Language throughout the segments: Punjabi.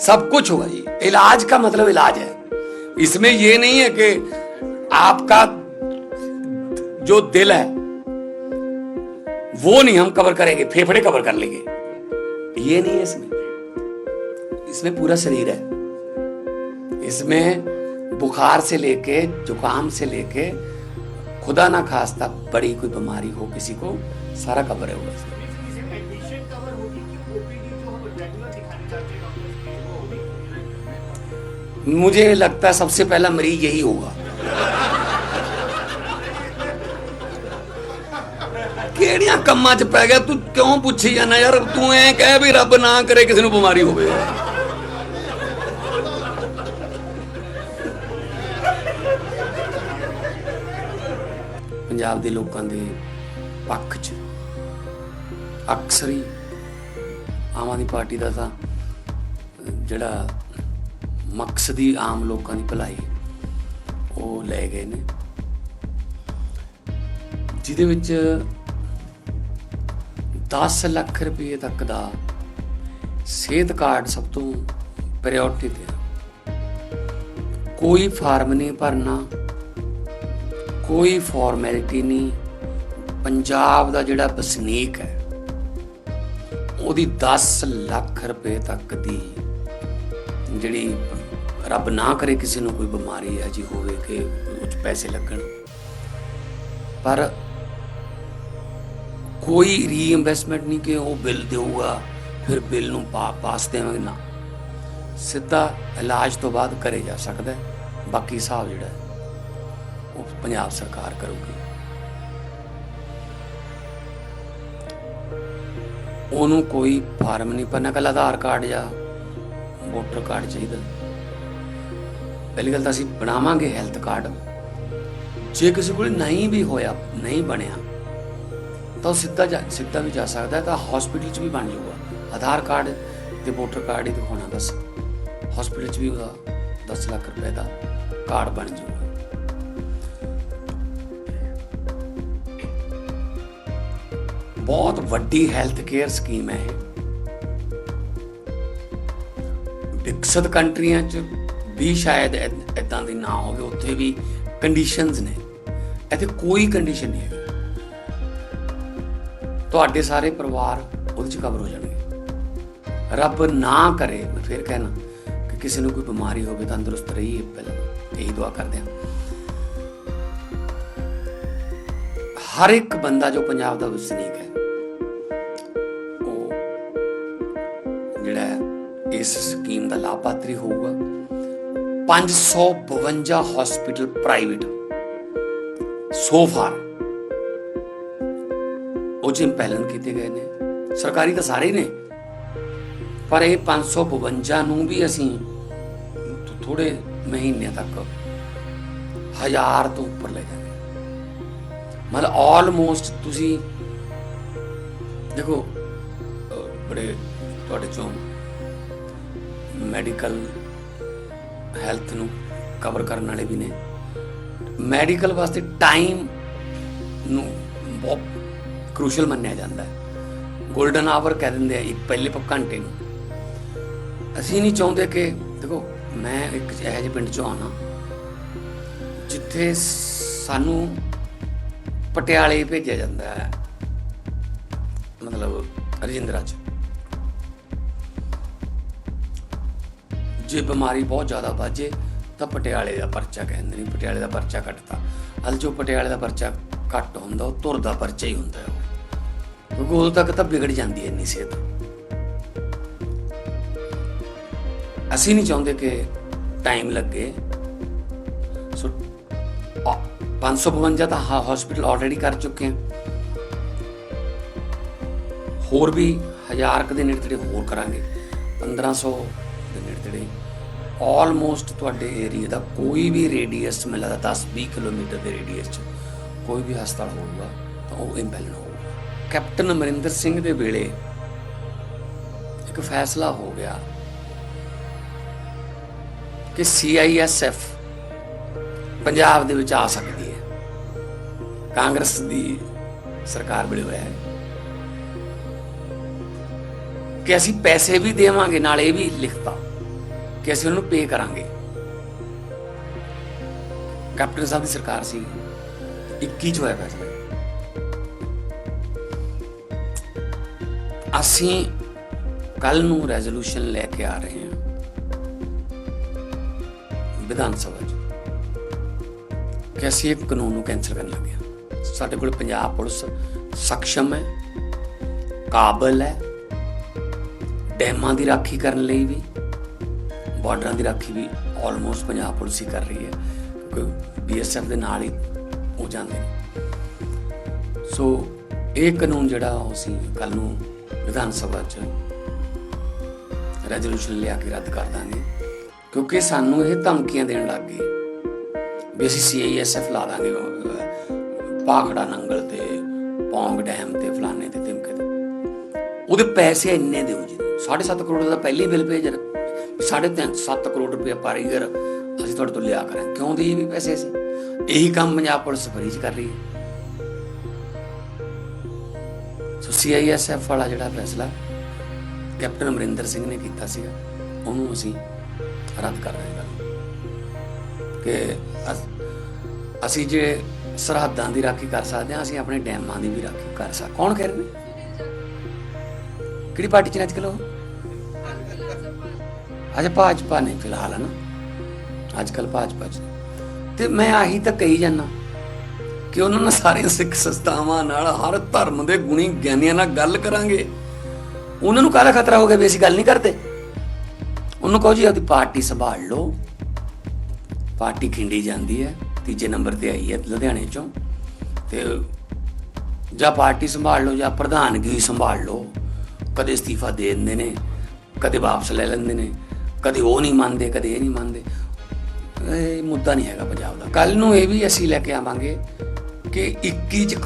सब कुछ होगा जी इलाज का मतलब इलाज है। इसमें ये नहीं है कि आपका जो दिल है, वो नहीं हम कवर करेंगे, फेफड़े कवर कर लेंगे। ये नहीं है इसमें। इसमें पूरा शरीर है। इसमें बुखार से लेके, जुकाम से लेके, खुदा ना खास्ता बड़ी कोई बीमारी हो किसी को, सारा कवर है होगा मुझे लगता है सबसे पहला मरीज यही होगा ਕਿਹੜੀਆਂ ਕੰਮਾਂ 'ਚ ਪੈ ਗਿਆ ਤੂੰ ਕਿਉਂ ਪੁੱਛੀ ਜਾਂਦਾ ਯਾਰ ਤੂੰ ਐ ਕਹਿ ਵੀ ਰੱਬ ਨਾ ਕਰੇ ਕਿਸੇ ਨੂੰ ਬਿਮਾਰੀ ਹੋਵੇ ਪੰਜਾਬ ਦੇ ਲੋਕਾਂ ਦੇ ਪੱਖ 'ਚ ਅਕਸਰ ਹੀ ਆਮ ਆਦਮੀ ਪਾਰਟੀ ਦਾ ਤਾਂ ਜਿਹੜਾ ਮਕਸਦੀ ਆਮ ਲੋਕਾਂ ਦੀ ਭਲਾਈ ਉਹ ਲੈ ਗਏ ਨੇ। ਜਿਹਦੇ ਵਿੱਚ 10 ਲੱਖ ਰੁਪਏ ਤੱਕ ਦਾ ਸਿਹਤ ਕਾਰਡ ਸਭ ਤੋਂ ਪ੍ਰਾਇੋਰਟੀ ਤੇ ਕੋਈ ਫਾਰਮ ਨਹੀਂ ਭਰਨਾ, ਕੋਈ ਫਾਰਮੈਲਿਟੀ ਨਹੀਂ। ਪੰਜਾਬ ਦਾ ਜਿਹੜਾ ਵਸਨੀਕ ਹੈ, ਉਹਦੀ 10 ਲੱਖ ਰੁਪਏ ਤੱਕ ਦੀ ਜਿਹੜੀ ਰੱਬ ਨਾ ਕਰੇ ਕਿਸੇ ਨੂੰ ਕੋਈ ਬਿਮਾਰੀ ਹੈ ਜੀ ਹੋਵੇ ਕਿ ਉਹ ਪੈਸੇ ਲੱਗਣ। ਪਰ ਕੋਈ ਰੀਇਨਵੈਸਟਮੈਂਟ ਨਹੀਂ ਕਿ ਉਹ ਬਿੱਲ ਦੇਊਗਾ, ਫਿਰ ਬਿੱਲ ਨੂੰ ਪਾ, ਪਾਸ ਦੇਵਾਂਗੇ, ਨਾ। ਸਿੱਧਾ ਇਲਾਜ ਤੋਂ ਬਾਅਦ ਕਰੇ ਜਾ ਸਕਦਾ ਹੈ। ਬਾਕੀ ਹਿਸਾਬ ਜਿਹੜਾ ਉਹ ਪੰਜਾਬ ਸਰਕਾਰ ਕਰੂਗੀ। ਉਹਨੂੰ ਕੋਈ ਫਾਰਮ ਨਹੀਂ ਭਰਨਾ ਕੱਲ ਆਧਾਰ ਕਾਰਡ ਜਾਂ ਵੋਟਰ ਕਾਰਡ ਚਾਹੀਦਾ। ਪਹਿਲੀ ਗੱਲ ਤਾਂ ਅਸੀਂ ਬਣਾਵਾਂਗੇ ਹੈਲਥ ਕਾਰਡ ਜੇ ਕਿਸੇ ਕੋਲ ਨਹੀਂ ਵੀ ਹੋਇਆ, ਨਹੀਂ ਬਣਿਆ, ਤਾਂ ਉਹ ਸਿੱਧਾ ਜਾ, ਸਿੱਧਾ ਵੀ ਜਾ ਸਕਦਾ, ਤਾਂ ਹਸਪੀਟਲ 'ਚ ਵੀ ਬਣ ਜਾਊਗਾ। ਆਧਾਰ ਕਾਰਡ ਤੇ ਵੋਟਰ ਕਾਰਡ ਹੀ ਦਿਖਾਉਣਾ ਬਸ ਹਸਪੀਟਲ 'ਚ ਵੀ ਉਹਦਾ 10 ਲੱਖ ਰੁਪਏ ਦਾ ਕਾਰਡ ਬਣ ਜਾਊਗਾ। ਬਹੁਤ ਵੱਡੀ ਹੈਲਥ ਕੇਅਰ ਸਕੀਮ ਹੈ ਇਹ। ਵਿਕਸਿਤ ਕੰਟਰੀਆਂ 'ਚ ਵੀ ਸ਼ਾਇਦ ਇਦਾਂ ਦੀ ਨਾ ਹੋਵੇ, ਉੱਥੇ ਵੀ ਕੰਡੀਸ਼ਨਸ ਨੇ। ਇੱਥੇ ਕੋਈ ਕੰਡੀਸ਼ਨ ਨਹੀਂ ਹੈ ਤੁਹਾਡੇ ਸਾਰੇ ਪਰਿਵਾਰ ਉਹਦੇ 'ਚ ਕਵਰ ਹੋ ਜਾਣਗੇ। ਰੱਬ ਨਾ ਕਰੇ, ਮੈਂ ਫਿਰ ਕਹਿਣਾ ਕਿ ਕਿਸੇ ਨੂੰ ਕੋਈ ਬਿਮਾਰੀ ਹੋਵੇ, ਤੰਦਰੁਸਤ ਰਹੀਏ ਪਹਿਲਾਂ ਇਹੀ ਦੁਆ ਕਰਦੇ ਹਾਂ। ਹਰ ਇੱਕ ਬੰਦਾ ਜੋ ਪੰਜਾਬ ਦਾ ਵਸਨੀਕ ਹੈ, ਉਹ ਜਿਹੜਾ ਇਸ ਸਕੀਮ ਦਾ ਲਾਭਪਾਤਰੀ ਹੋਊਗਾ 552 ਹਸਪੀਟਲ ਪ੍ਰਾਈਵੇਟ ਸੋ ਫਾਰ ਉਹ ਜਿਮ ਪਹਿਲਨ ਕੀਤੇ ਗਏ ਨੇ, ਸਰਕਾਰੀ ਤਾਂ ਸਾਰੇ ਨੇ, ਪਰ ਇਹ 552 ਨੂੰ ਵੀ ਅਸੀਂ ਥੋੜੇ ਮਹੀਨਿਆਂ ਤੱਕ ਹਜ਼ਾਰ ਤੋਂ ਉੱਪਰ ਲੈ ਜਾਂਦੇ ਮਤਲਬ ਆਲਮੋਸਟ ਤੁਸੀਂ ਦੇਖੋ ਬੜੇ ਤੁਹਾਡੇ ਚੋਂ ਮੈਡੀਕਲ ਹੈਲਥ ਨੂੰ ਕਵਰ ਕਰਨ ਵਾਲੇ ਵੀ ਨੇ। ਮੈਡੀਕਲ ਵਾਸਤੇ ਟਾਈਮ ਨੂੰ ਬਹੁਤ ਕ੍ਰੂਸ਼ਲ ਮੰਨਿਆ ਜਾਂਦਾ ਹੈ। 골ਡਨ ਆਵਰ ਕਹਿ ਦਿੰਦੇ ਆ, ਇੱਕ ਪਹਿਲੇ ਘੰਟੇ ਨੂੰ। ਅਸੀਂ ਨਹੀਂ ਚਾਹੁੰਦੇ ਕਿ, ਦੇਖੋ, ਮੈਂ ਇੱਕ ਇਹੋ ਜਿਹੇ ਪਿੰਡ ਚੋਂ ਆਉਣਾ, ਜਿੱਥੇ ਸਾਨੂੰ ਪਟਿਆਲੇ ਭੇਜਿਆ ਜਾਂਦਾ ਹੈ, ਮਤਲਬ ਰਜਿੰਦਰਾ ਚ। ਜੇ ਬਿਮਾਰੀ ਬਹੁਤ ਜ਼ਿਆਦਾ ਵਾਜੇ ਤਾਂ ਪਟਿਆਲੇ ਦਾ ਪਰਚਾ ਕਹਿੰਦੇ ਨੇ, ਪਟਿਆਲੇ ਦਾ ਪਰਚਾ ਕੱਟਤਾ। ਅਲ ਜੋ ਪਟਿਆਲੇ ਦਾ ਪਰਚਾ ਕੱਟ ਹੁੰਦਾ, ਉਹ ਤੁਰਦਾ ਪਰਚਾ ਹੀ ਹੁੰਦਾ ਉਹ। ਕਿਉਂਕਿ ਤੱਕ ਤਾਂ ਵਿਗੜ ਜਾਂਦੀ ਹੈ ਇੰਨੀ ਸਿਹਤ। ਅਸੀਂ ਨਹੀਂ ਚਾਹੁੰਦੇ ਕਿ ਟਾਈਮ ਲੱਗੇ। ਸੋ ਆ- 552 ਤਾਂ ਹਸਪੀਟਲ ਆਲਰੇਡੀ ਕਰ ਚੁੱਕੇ ਹਾਂ ਹੋਰ ਵੀ ਹਜ਼ਾਰ ਕੁ ਦੇ ਨੇੜੇ ਤੇੜੇ ਹੋਰ ਕਰਾਂਗੇ। 1500 ਦੇ ਨੇੜੇ ਤੇੜੇ ਆਲਮੋਸਟ ਤੁਹਾਡੇ ਏਰੀਆ ਦਾ ਕੋਈ ਵੀ ਰੇਡੀਅਸ ਮੈਨੂੰ ਲੱਗਦਾ 10 20 ਕਿਲੋਮੀਟਰ ਦੇ ਰੇਡੀਅਸ 'ਚ ਕੋਈ ਵੀ ਹਸਪਤਾਲ ਹੋਊਗਾ ਤਾਂ ਉਹ ਇੰਪੈਲਨ ਹੋਊਗਾ। ਕੈਪਟਨ ਅਮਰਿੰਦਰ ਸਿੰਘ ਦੇ ਵੇਲੇ ਇੱਕ ਫੈਸਲਾ ਹੋ ਗਿਆ ਕਿ ਸੀਆਈਐਸਐਫ ਪੰਜਾਬ ਦੇ ਵਿੱਚ ਆ ਸਕਦੀ ਹੈ। ਕਾਂਗਰਸ ਦੀ ਸਰਕਾਰ ਵੇਲੇ ਹੋਇਆ ਹੈ। ਕਿ ਅਸੀਂ ਪੈਸੇ ਵੀ ਦੇਵਾਂਗੇ, ਨਾਲ ਇਹ ਵੀ ਲਿਖਤਾ। ਕਿ ਅਸੀਂ ਉਹਨੂੰ ਪੇ ਕਰਾਂਗੇ। ਕੈਪਟਨ ਸਾਹਿਬ ਦੀ ਸਰਕਾਰ ਸੀ। 21 ਚ ਹੋਇਆ ਫੈਸਲਾ ਅਸੀਂ ਕੱਲ ਨੂੰ ਰੈਜ਼ੋਲੂਸ਼ਨ ਲੈ ਕੇ ਆ ਰਹੇ ਹਾਂ। ਵਿਧਾਨ ਸਭਾ 'ਚ। ਕਿ ਅਸੀਂ ਇੱਕ ਕਾਨੂੰਨ ਨੂੰ ਕੈਂਸਲ ਕਰਨ ਲੱਗੇ ਹਾਂ। ਸਾਡੇ ਕੋਲ ਪੰਜਾਬ ਪੁਲਿਸ ਸક્ષਮ ਹੈ, ਕਾਬਲ ਹੈ, ਡੈਮਾਂ ਦੀ ਰਾਖੀ ਕਰਨ ਲਈ ਵੀ। ਬਾਰਡਰਾਂ ਦੀ ਰਾਖੀ ਵੀ ਆਲਮੋਸਟ ਪੰਜਾਬ ਪੁਲਿਸ ਹੀ ਕਰ ਰਹੀ ਹੈ ਕਿਉਂਕਿ ਬੀਐਸਐਫ ਦੇ ਨਾਲ ਹੀ ਹੋ ਜਾਂਦੇ ਨੇ। ਸੋ ਇਹ ਕਾਨੂੰਨ ਜਿਹੜਾ ਉਹ ਅਸੀਂ ਕੱਲ ਨੂੰ ਵਿਧਾਨ ਸਭਾ 'ਚ ਰੈਜ਼ੋਲੂਸ਼ਨ ਲਿਆ ਕੇ ਰੱਦ ਕਰ ਦਾਂਗੇ ਕਿਉਂਕਿ ਸਾਨੂੰ ਇਹ ਧਮਕੀਆਂ ਦੇਣ ਲੱਗ ਗਏ ਵੀ ਅਸੀਂ ਸੀਆਈਐਸਐਫ ਲਾ ਦਾਂਗੇ ਅਹ, ਪਾਖੜਾ ਨੰਗਲ ਤੇ ਪੌਂਗ ਡੈਮ ਤੇ ਫਲਾਣੇ ਤੇ ਤਿਮਕੇ ਤੇ। ਉਹਦੇ ਪੈਸੇ ਇੰਨੇ ਦਿਓ ਜੀ 7.5 ਕਰੋੜ ਦਾ ਪਹਿਲੀ ਬਿੱਲ ਭੇਜ ਰਿਹਾ। 7.5 ਕਰੋੜ ਰੁਪਏ ਪਰ ਈਅਰ ਅਸੀਂ ਤੁਹਾਡੇ ਤੋਂ ਲਿਆ ਕਰਾਂਗੇ। ਕਿਉਂ ਦੀ ਵੀ ਪੈਸੇ ਅਸੀਂ? ਇਹੀ ਕੰਮ ਪੰਜਾਬ ਪੁਲਿਸ ਫਰੀ ਕਰ ਰਹੀ ਹੈ। ਸੋ ਸੀਆਈਐਸਐਫ ਵਾਲਾ ਜਿਹੜਾ ਫੈਸਲਾ ਕੈਪਟਨ ਅਮਰਿੰਦਰ ਸਿੰਘ ਨੇ ਕੀਤਾ ਸੀਗਾ, ਉਹਨੂੰ ਅਸੀਂ ਰੱਦ ਕਰ ਰਹੇ ਹਾਂ। ਕਿ ਅਸੀਂ ਜੇ ਸਰਹੱਦਾਂ ਦੀ ਰਾਖੀ ਕਰ ਸਕਦੇ ਹਾਂ, ਅਸੀਂ ਆਪਣੇ ਡੈਮਾਂ ਦੀ ਵੀ ਰਾਖੀ ਕਰ ਸਕ, ਕੌਣ ਕਹਿ ਰਹੇ ਕਿਹੜੀ ਪਾਰਟੀ ਚ ਨੇ ਅੱਜ ਕੱਲ੍ਹ ਉਹ? ਅੱਜ ਭਾਜਪਾ ਨੇ ਫਿਲਹਾਲ ਹੈ ਨਾ ਅੱਜ ਕੱਲ ਭਾਜਪਾ ਚ ਤੇ ਮੈਂ ਆਹੀ ਤਾਂ ਕਹੀ ਜਾਂਦਾ ਕਿ ਉਹਨਾਂ ਨਾਲ ਸਾਰੇ ਸਿੱਖ ਸੰਸਥਾਵਾਂ ਨਾਲ ਹਰ ਧਰਮ ਦੇ ਗੁਣੀ ਗਿਆਨੀਆਂ ਨਾਲ ਗੱਲ ਕਰਾਂਗੇ। ਉਹਨਾਂ ਨੂੰ ਕਾਹਦਾ ਖਤਰਾ ਹੋ ਗਿਆ ਵੀ ਅਸੀਂ ਗੱਲ ਨਹੀਂ ਕਰਦੇ? ਉਹਨੂੰ ਕਹੋ ਜੀ, ਆਪਦੀ ਪਾਰਟੀ ਸੰਭਾਲ ਲਓ। ਪਾਰਟੀ ਖਿੰਡੀ ਜਾਂਦੀ ਹੈ, ਤੀਜੇ ਨੰਬਰ ਤੇ ਆਈ ਹੈ ਲੁਧਿਆਣੇ ਚੋਂ। ਤੇ ਜਾਂ ਪਾਰਟੀ ਸੰਭਾਲ ਲਓ, ਜਾਂ ਪ੍ਰਧਾਨਗੀ ਸੰਭਾਲ ਲਓ। ਕਦੇ ਅਸਤੀਫਾ ਦੇ ਦਿੰਦੇ ਨੇ, ਕਦੇ ਵਾਪਸ ਲੈ ਲੈਂਦੇ ਨੇ। ਕਦੇ ਉਹ ਨਹੀਂ ਮੰਨਦੇ, ਕਦੇ ਇਹ ਨਹੀਂ ਮੰਨਦੇ। ਇਹ ਮੁੱਦਾ ਨਹੀਂ ਹੈਗਾ ਪੰਜਾਬ ਦਾ। ਕੱਲ ਨੂੰ ਇਹ ਵੀ ਅਸੀਂ ਲੈ ਕੇ ਆਵਾਂਗੇ ਕਿ 21 ਚ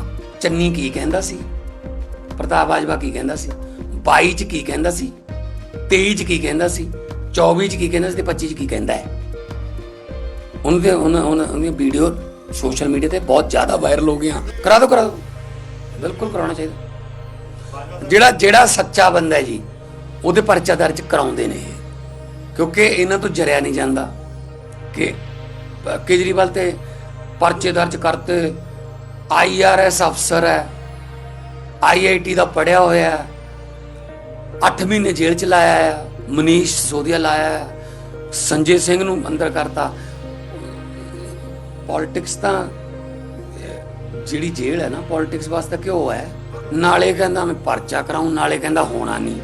ਚੰਨੀ ਕੀ ਕਹਿੰਦਾ ਸੀ? ਪ੍ਰਤਾਪ ਬਾਜਵਾ ਕੀ ਕਹਿੰਦਾ ਸੀ? 22 ਚ ਕੀ ਕਹਿੰਦਾ ਸੀ? 23 ਚ ਕੀ ਕਹਿੰਦਾ ਸੀ? 24 ਚ ਕੀ ਕਹਿੰਦਾ ਸੀ ਤੇ 25 ਚ ਕੀ ਕਹਿੰਦਾ ਹੈ? ਉਹਨਾਂ ਦੇ ਉਹਨਾਂ ਉਹਨਾਂ ਵੀਡੀਓ ਸੋਸ਼ਲ ਮੀਡੀਆ ਤੇ ਬਹੁਤ ਜ਼ਿਆਦਾ ਵਾਇਰਲ ਹੋ ਗਈਆਂ। ਕਰਾ ਦਿਓ ਕਰਾ ਦਿਓ। ਬਿਲਕੁਲ ਕਰਾਉਣਾ ਚਾਹੀਦਾ। ਜਿਹੜਾ ਜਿਹੜਾ ਸੱਚਾ ਬੰਦਾ ਹੈ ਜੀ, ਉਹਦੇ ਪਰਚਾ ਦਰਜ ਕਰਾਉਂਦੇ ਨੇ ਇਹ। ਕਿਉਂਕਿ ਇਹਨਾਂ ਤੋਂ ਜਰਿਆ ਨਹੀਂ ਜਾਂਦਾ ਕਿ ਕੇਜਰੀਵਾਲ ਤੇ ਪਰਚੇ ਦਰਜ ਕਰਤੇ। ਆਈਆਰਐਸ ਅਫਸਰ ਹੈ। ਆਈਆਈਟੀ ਦਾ ਪੜਿਆ ਹੋਇਆ ਹੈ। 8 ਮਹੀਨੇ ਜੇਲ੍ਹ ਚ ਲਾਇਆ ਹੈ। ਮਨੀਸ਼ ਸੋਧਿਆ ਲਾਇਆ ਹੈ। ਸੰਜੇ ਸਿੰਘ ਨੂੰ ਅੰਦਰ ਕਰਤਾ। ਪੋਲਿਟਿਕਸ ਤਾਂ, ਜਿਹੜੀ ਜੇਲ੍ਹ ਹੈ ਨਾ, ਪੋਲਿਟਿਕਸ ਵਾਸਤੇ ਕਿਉਂ ਹੈ? ਨਾਲੇ ਕਹਿੰਦਾ ਮੈਂ ਪਰਚਾ ਕਰਾਉਂ ਨਾਲੇ ਕਹਿੰਦਾ ਹੋਣਾ ਨਹੀਂ।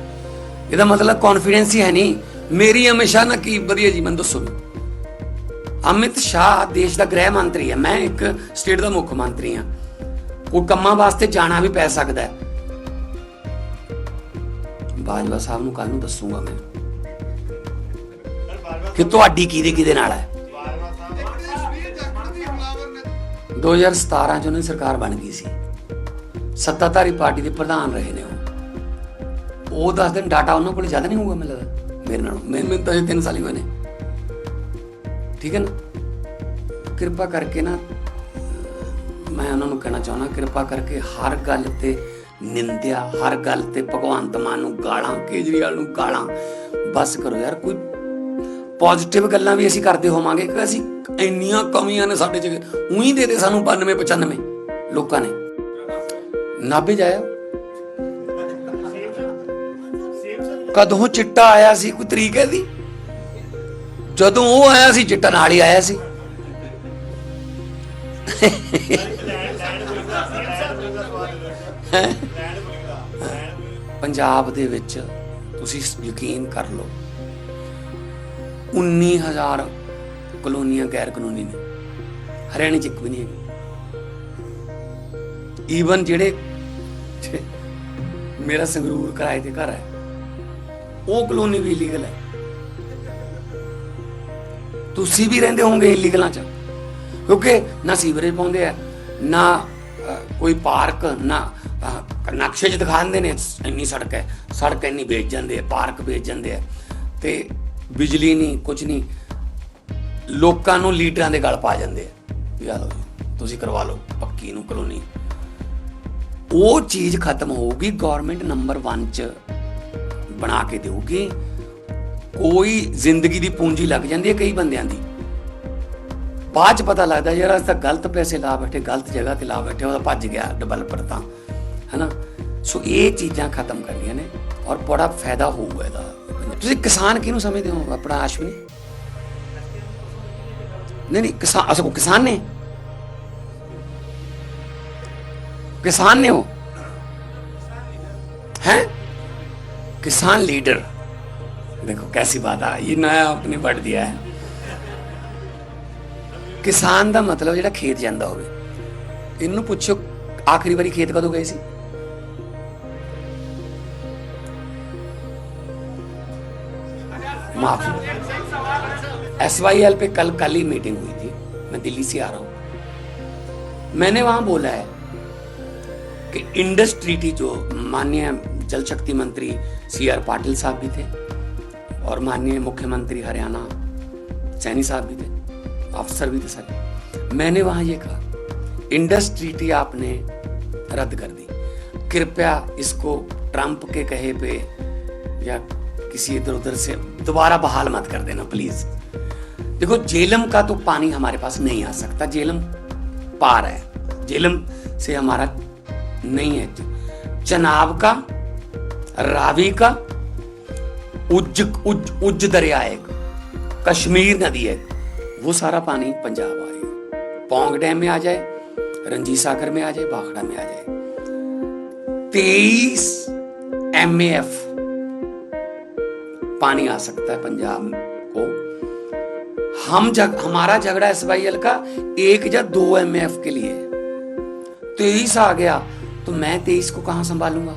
ਇਹਦਾ ਮਤਲਬ ਕੌਨਫੀਡੈਂਸ ਹੀ ਹੈ ਨਹੀਂ। ਮੇਰੀ ਹਮੇਸ਼ਾ ਨਾ ਕੀ ਵਧੀਆ ਜੀ, ਮੈਨੂੰ ਦੱਸੋ ਅਮਿਤ ਸ਼ਾਹ ਦੇਸ਼ ਦਾ ਗ੍ਰਹਿ ਮੰਤਰੀ ਹੈ ਮੈਂ ਇੱਕ ਸਟੇਟ ਦਾ ਮੁੱਖ ਮੰਤਰੀ ਹਾਂ ਉਹ ਕੰਮਾਂ ਵਾਸਤੇ ਜਾਣਾ ਵੀ ਪੈ ਸਕਦਾ ਹੈ। ਬਾਜਵਾ ਸਾਹਿਬ ਨੂੰ ਕੱਲ ਨੂੰ ਦੱਸੂਗਾ ਮੈਂ। ਕਿ ਤੁਹਾਡੀ ਕਿਹਦੇ ਕਿਹਦੇ ਨਾਲ ਹੈ? 2017 ਚ ਉਹਨਾਂ ਦੀ ਸਰਕਾਰ ਬਣ ਗਈ ਸੀ। ਸੱਤਾਧਾਰੀ ਪਾਰਟੀ ਦੇ ਪ੍ਰਧਾਨ ਰਹੇ ਨੇ ਉਹ। ਉਹ ਦੱਸ ਦਿਨ ਡਾਟਾ ਉਹਨਾਂ ਕੋਲ ਜ਼ਿਆਦਾ ਨਹੀਂ ਹੋਊਗਾ, ਮੈਨੂੰ ਲੱਗਦਾ। ਮੇਰੇ ਨਾਲ। ਮੈਂ ਮੈਨੂੰ ਤਾਂ 3 ਸਾਲ ਹੀ ਹੋਏ ਨੇ। ਠੀਕ ਹੈ ਨਾ? ਕਿਰਪਾ ਕਰਕੇ ਨਾ ਮੈਂ ਉਹਨਾਂ ਨੂੰ ਕਹਿਣਾ ਚਾਹੁੰਦਾ, ਕਿਰਪਾ ਕਰਕੇ ਹਰ ਗੱਲ ਤੇ ਨਿੰਦਿਆ, ਹਰ ਗੱਲ ਤੇ ਭਗਵੰਤ ਮਾਨ ਨੂੰ ਗਾਲਾਂ, ਕੇਜਰੀਵਾਲ ਨੂੰ ਗਾਲਾਂ, ਬਸ ਕਰੋ ਯਾਰ, ਕੋਈ ਪੋਜ਼ਿਟਿਵ ਗੱਲਾਂ ਵੀ ਅਸੀਂ ਕਰਦੇ ਹੋਵਾਂਗੇ ਕਿ ਅਸੀਂ ਇੰਨੀਆਂ ਕਮੀਆਂ ਨੇ ਸਾਡੇ ਚ। ਉਹੀ ਦੇ ਦੇ ਸਾਨੂੰ 92 95 ਲੋਕਾਂ ਨੇ। ਨਾਭੇ ਜਾਇਆ ਕਦੋਂ ਚਿੱਟਾ ਆਇਆ ਸੀ? ਕੋਈ ਤਰੀਕ ਹੈ ਦੀ ਜਦੋਂ ਉਹ ਆਇਆ ਸੀ, ਚਿੱਟਾ ਨਾਲ ਹੀ ਆਇਆ ਸੀ। ਪੰਜਾਬ ਦੇ ਵਿੱਚ ਤੁਸੀਂ ਯਕੀਨ ਕਰ ਲਓ 19000 ਕਲੋਨੀਆਂ ਗੈਰ ਕਾਨੂੰਨੀ ਨੇ। ਹਰਿਆਣੇ ਚ ਇੱਕ ਵੀ ਨਹੀਂ ਹੈਗੀ। ਈਵਨ ਜਿਹੜੇ ਮੇਰਾ ਸੰਗਰੂਰ ਕਿਰਾਏ ਤੇ ਘਰ ਹੈ ਉਹ ਕਲੋਨੀ ਵੀ ਇਲੀਗਲ ਹੈ। ਤੁਸੀਂ ਵੀ ਰਹਿੰਦੇ ਹੋਵੋਗੇ ਇਲੀਗਲਾਂ ਚ। ਕਿਉਂਕਿ ਨਾ ਸੀਵਰੇਜ ਪਾਉਂਦੇ ਆ, ਨਾ ਕੋਈ ਪਾਰਕ, ਨਾ ਨਕਸ਼ੇ 'ਚ ਦਿਖਾਉਂਦੇ ਨੇ, ਇੰਨੀ ਸੜਕ ਹੈ। ਸੜਕ ਇੰਨੀ ਵੇਚ ਜਾਂਦੇ ਆ, ਪਾਰਕ ਵੇਚ ਜਾਂਦੇ ਆ। ਤੇ ਬਿਜਲੀ ਨਹੀਂ ਕੁਝ ਨਹੀਂ। ਲੋਕਾਂ ਨੂੰ ਲੀਡਰਾਂ ਦੇ ਗਲ ਪਾ ਜਾਂਦੇ ਆ। ਵੀ ਆ ਲਓ ਤੁਸੀਂ ਕਰਵਾ ਲਓ, ਪੱਕੀ ਨੂੰ ਕਲੋਨੀ। ਉਹ ਚੀਜ਼ ਖਤਮ ਹੋਊਗੀ ਗਵਰਨਮੈਂਟ ਨੰਬਰ 1 ਚ। ਬਣਾ ਕੇ ਦੇਊਗੀ। ਕੋਈ ਜ਼ਿੰਦਗੀ ਦੀ ਪੂੰਜੀ ਲੱਗ ਜਾਂਦੀ ਹੈ ਕਈ ਬੰਦਿਆਂ ਦੀ। ਬਾਅਦ ਚ ਪਤਾ ਲੱਗਦਾ ਯਾਰ, ਅਸਾਂ ਗਲਤ ਪੈਸੇ ਲਾ ਬੈਠੇ, ਗਲਤ ਜਗ੍ਹਾ ਤੇ ਲਾ ਬੈਠੇ ਉਹਦਾ ਭੱਜ ਗਿਆ ਡਿਵੈਲਪਰ ਤਾਂ। ਹੈਨਾ? ਸੋ ਇਹ ਚੀਜ਼ਾਂ ਖਤਮ ਕਰਨੀਆਂ ਨੇ ਔਰ ਬੜਾ ਫਾਇਦਾ ਹੋਊਗਾ ਇਹਦਾ। ਤੁਸੀਂ ਕਿਸਾਨ ਕਿਹਨੂੰ ਸਮਝਦੇ ਹੋ, ਆਪਣਾ ਆਸ਼ਵੀ ਨਹੀਂ ਨਹੀਂ ਕਿਸਾਨ ਅਸੋ ਕਿਸਾਨ ਨੇ? ਕਿਸਾਨ ਨੇ ਹੋ ਹੈ? किसान लीडर देखो कैसी बात आ ये नया आपने पढ़ दिया है ਕਿਸਾਨ ਦਾ ਮਤਲਬ ਜਿਹੜਾ ਖੇਤ ਜਾਂਦਾ ਹੋਵੇ ਇਹਨੂੰ ਪੁੱਛੋ ਆਖਰੀ ਵਾਰੀ ਖੇਤ ਕਦੋਂ ਗਏ ਸੀ माफी एस वाई एल पे कल कल ही मीटिंग हुई थी मैं दिल्ली से आ रहा हूं मैंने वहां बोला है कि इंडस ट्रीटी जो माननीय जल शक्ति मंत्री सी आर पाटिल साहब भी थे और माननीय मुख्यमंत्री हरियाणा सैनी साहब भी थे अफसर भी थे सारे। मैंने वहाँ ये कहा इंडस ट्रीटी आपने रद्द कर दी। कृपया इसको ट्रंप के कहे पे या किसी इधर उधर से दोबारा बहाल मत कर देना प्लीज़ देखो, जेलम का तो पानी हमारे पास नहीं आ सकता। जेलम पार है। जेलम से हमारा नहीं है। चनाब का रावी का उज्ज उज्ज उज्ज दरिया एक, कश्मीर नदी है वो सारा पानी पंजाब आ है। पौंग डैम में आ जाए रंजीत सागर में आ जाए भाखड़ा में आ जाए। तेईस एम एफ़ पानी आ सकता है पंजाब को। हम जग, हमारा झगड़ा एस वाई एल का एक या दो एम एफ़ के लिए। तेईस आ गया तो मैं तेईस को कहाँ संभालूँगा?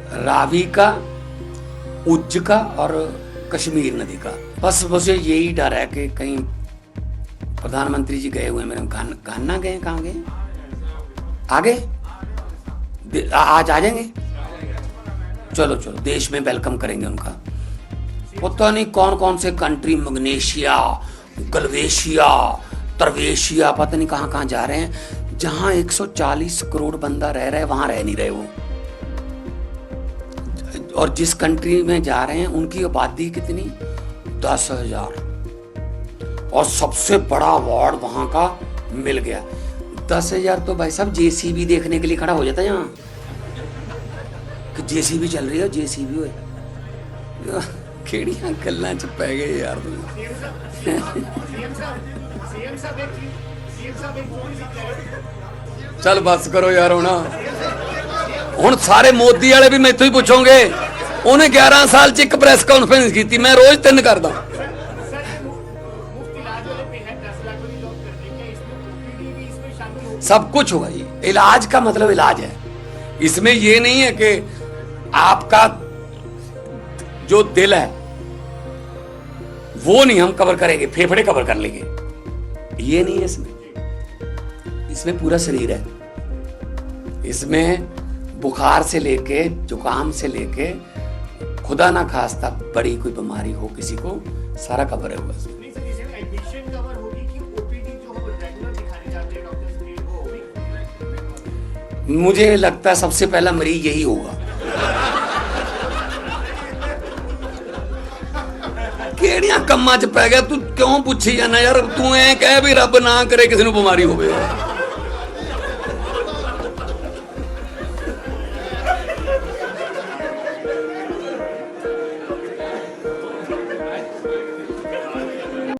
रावी का, उज्ज का और कश्मीर नदी का। बस मुझे यही डर है कि कहीं प्रधानमंत्री जी गए हुए मेरे घाना गए, कहाँ गए? आगे? आज आ जाएँगे? चलो चलो, देश में वेलकम करेंगे उनका। पता नहीं कौन कौन से कंट्री मग्नेशिया, गलवेशिया, तरवेशिया, पता नहीं कहाँ कहाँ जा रहे हैं। जहाँ 140 करोड़ बंदा रह रहा है, वहाँ रह नहीं रहे वो। और जिस कंट्री में जा रहे हैं उनकी आबादी कितनी? दस हज़ार। और सबसे बड़ा अवार्ड वहाँ का मिल गया। दस हज़ार तो भाई साहब जेसीबी देखने के लिए खड़ा हो जाता है यहाँ। कि जेसीबी चल रही है जेसीबी हो केड़ियाँ गल च पै गए यार चल बस करो यार होना। ਹੁਣ ਹੁਣ ਸਾਰੇ ਮੋਦੀ ਵਾਲੇ ਵੀ ਮੈਥੋਂ ਹੀ ਪੁੱਛੋਗੇ ਉਹਨੇ 11 ਸਾਲ ਚ ਇੱਕ ਪ੍ਰੈਸ ਕਾਨਫਰੰਸ ਕੀਤੀ ਮੈਂ ਰੋਜ਼ ਤਿੰਨ ਕਰਦਾ सर ये मुफ्त मुफ्त इलाज वाले पे है दस लाख वाली जॉब करते हैं इसमें ओपीडी भी इसमें शामिल होगी सब कुछ होगा जी इलाज का मतलब इलाज है इसमें ये नहीं है कि आपका जो दिल है वो नहीं हम कवर करेंगे फेफड़े कवर कर लेंगे ये नहीं है इसमें इसमें पूरा शरीर है इसमें बुखार से लेके जुकाम से लेके खुदा ना खास्ता बड़ी कोई बीमारी हो किसी को सारा कवर है हुआ इसमें नहीं सर इसमें एडमिशन कवर होगी कि ओपीडी जो हम रेगुलर दिखाने जाते हैं डॉक्टर्स के वो होगी मुझे लगता है सबसे पहला मरीज यही होगा ਕਿਹੜੀਆਂ ਕੰਮਾਂ 'ਚ ਪੈ ਗਿਆ ਤੂੰ ਕਿਉਂ ਪੁੱਛੀ ਜਾਂਦਾ ਯਾਰ ਤੂੰ ਐ ਕਹਿ ਵੀ ਰੱਬ ਨਾ ਕਰੇ ਕਿਸੇ ਨੂੰ ਬਿਮਾਰੀ ਹੋਵੇ